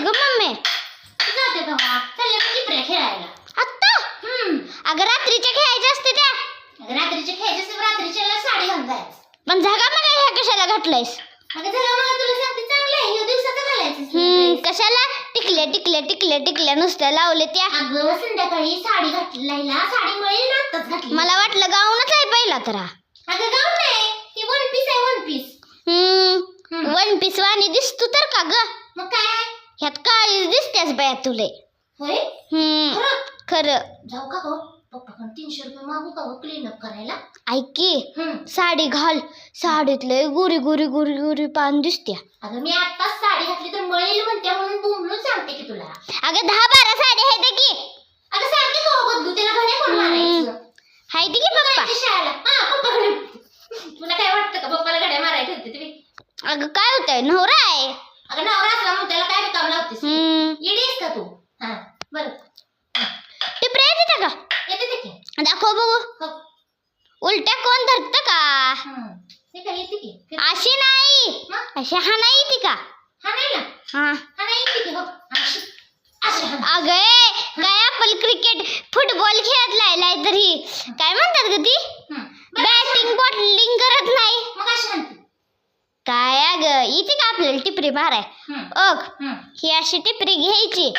ग मम्मी तू जाते तेव्हा. चालले का टिपऱ्या खेळायला? आत्ता? हम्म. अगं रात्रीच्या खेळायच्या असते त्या. अगं रात्रीचे खेळायचे असते, रात्रीच्या साडी घालून जायचं. पण झगा मग ह्या कशाला घातलायस? अगं झालं मला तुला सांगते चांगलं आहे. हे दिवसाचं घालायचं हम्म कशाला? टिकल्या टिकल्या टिकल्या टिकल्या नुसत्या लावले त्या. अगं संध्याकाळी साडी घातलेला साडी मिळेल ना आत्ताच घातली. मला वाटलं गाऊनच आहे पहिला तर. अगं गाऊन नाही. वन पीस आहे वन पीस हम्म. वन पीस वाणी दिसतो तर का ग? मग काय? दिसतेस बाया तुले. होय? हम्म. खरं? खरं. जाऊ का गो? तीनशे रुपये मागू का गो क्लीन अप करायला? ऐक की हम्म. साडी घाल. साडीतले गुरी गुरी गुरी गुरी पान दिसत्या. अगं मी आत्ताच साडी घातली तर मळेल म्हणते म्हणून बोंबलून सांगते की तुला. अगं दहा बारा साडी आहेत की. अगं बदलू त्याला घड्या कोण मारायचं? हाय की पप्पा? जायचं शाळेला? हा पप्पाकडे. तुला काय वाटतं का? पप्पाला घड्या मारायला ठेवते तुम्ही? अगं काय होतंय? नवरा आहे. अगं नवरा असला म्हणून त्याला काय काम लावतेस हम्म. आहेस का तू? हा बरं. टिपऱ्या येते का? येते ते की. दाखव बघू. हो. उलट्या कोण धरत का? हम्म. ते काय येते की? फिर- अशी नाही. मग? अशी हा नाही ती का? हा नाही ना? हा. हा नाही येते की हो. अशी. अशी हा. अगं ए, काय आपण क्रिकेट फुटबॉल खेळत लायलाय तरी काय म्हणतात ग ती हम्म. बरं, बॅटिंग बॉटलिंग करत नाही मग अशी म्हणते अग इथे का आपल्याला टिपरी माराय हम्म. ओक हम्म. ही अशी टिपरी घ्यायची.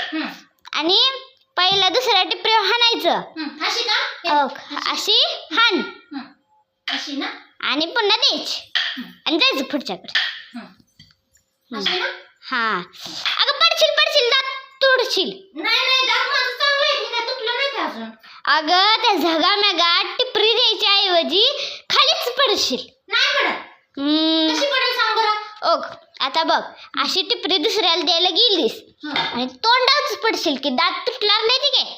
आणि पहिल्या दुसऱ्या टिपरी हाणायचं. अशी का? हे. अशी हाण. हम्म. अशी ना? आणि पुन्हा द्यायची. आणि जायचं पुढच्याकडे हम्म. अशी ना? हा. अगं पडशील पडशील दात तोडशील. नाही नाही दात माझं चांगलं आहे. मी काय तुटलं नाही का अजून? अगं त्या झगा मेगा टिपरी द्यायच्या ऐवजी खालीच पडशील. नाही पडत. हम्म, कशी पडेल? ओक आता बघ अशी टिपरी दुसऱ्याला द्यायला गेलीस. आणि तोंडाच पडशील की दात तुटणार नाही ती काय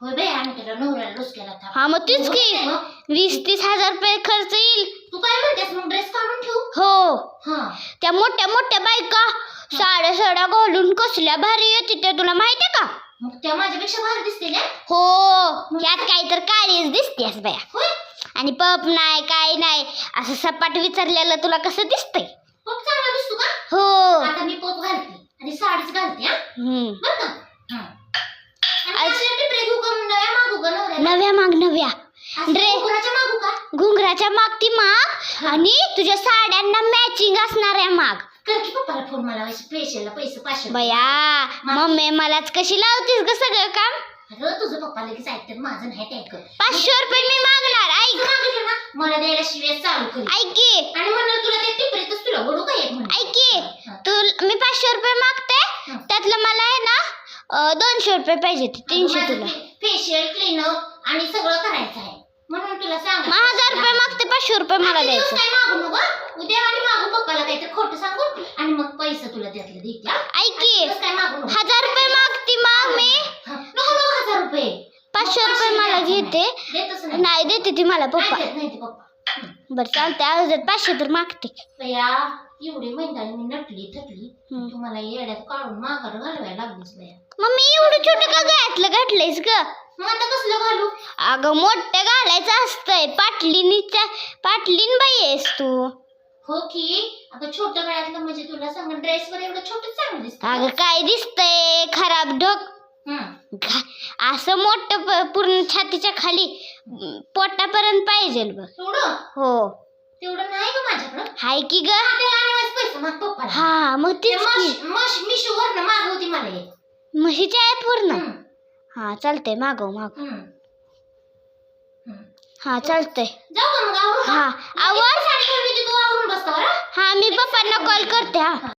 होय बाई आम्ही त्याला नवऱ्याला डोस केला होता हा मग तीच की. वीस तीस हजार रुपये खर्च येईल. तू काय म्हणतेस मग ड्रेस काढून ठेवू? हो. हा. त्या मोठ्या मोठ्या बायका साड्या साड्या घालून कसल्या भारी येते ते तुला माहितीये का? मग त्या माझ्यापेक्षा भारी दिसते ना हो. यात काही तर काळीच दिसतेस बाया. होय? आणि पप नाही काय नाही असं सपाट विचारलेलं तुला कसं दिसतंय पप चांगला दिसतो का हो. आता मी पप घालते आणि साडीच घालते हा? हम्म. बरं का? हा. आणि आज- असल्या टिपरे घेऊ का नव्या मागू का नवऱ्याला? नव्या माग नव्या. असल्या ड्रे- कुकुराच्या मागू का? घुंगराच्या माग ती माग आणि तुझ्या साड्यांना मॅचिंग असणाऱ्या माग. कर की पप्पाला फोन मला स्पेशलला पैसे पाचशे बया मम्मी मलाच कशी लावतीस ग सगळं काम? अगं तुझं पप्पा लगेच ऐकतात माझं नाही ते ऐकत पाचशे रुपये मी मागणार ऐक. तू मागितलं ना. मला द्यायला शिवाय चालू करी ऐक की. आणि म्हणलं तुला ते टिपरीतच तुला ओढू का एक म्हणून? ऐक की. तू मी पाचशे रुपये मागते हं. त्यातलं मला आहे ना अं, दोनशे रुपये पाहिजे ते तीनशे तुला. फेशियल क्लीनअप आणि सगळं करायचं आहे. म्हणून तुला सांग मग हजार रुपये मागते पाचशे रुपये मला द्यायचं. काय मागू नको उद्या आणि मागू पप्पाला काहीतरी खोटं सांगू आणि मग पैसे तुला त्यातलं देते हा? ऐक की. काय मागू नको. हजार रुपये मागते मग मी. हा. नको नको हजार रुपये पाचशे मग घेते नाही. देते ती मला पप्पा. देत. बरं चालते आज पाचशे तर मागते. बया एवढी महिन्याला मी नटली थकली. तुम्हाला येड्यात काढून माघार घालवायला लागलीस बया मग मी एवढं छोटं का घातलं घातलंयस ग? मग आता कसलं घालू? अगं मोठं घालायचं असतंय. पाटलीनीच्या पाटलीन बाई आहेस तू. हो की? अगं छोटं गळ्यातलं म्हणजे तुला सांग ड्रेस वर एवढं छोटं चांगलं दिसत. अगं काय दिसतंय? खराब ढोक. घा- असं मोठं प- पूर्ण छातीच्या खाली अं, पोटापर्यंत पाहिजे बघ. हो. तेवढं नाही ग माझ्याकडं. हाय की ग? हा, त्याला आणि माझे पैसे माग पप्पाला. हा मग ते तेच की. मश मश मिशोवर ना मागवती मला एक. म्हशीची आहे पूर्ण हं, हा चालतंय मागव मागव. हं. चालतंय. जाऊ का मग? हा मी आवर. तू आवरून बसता बरं? हा मी पप्पांना कॉल करते हा.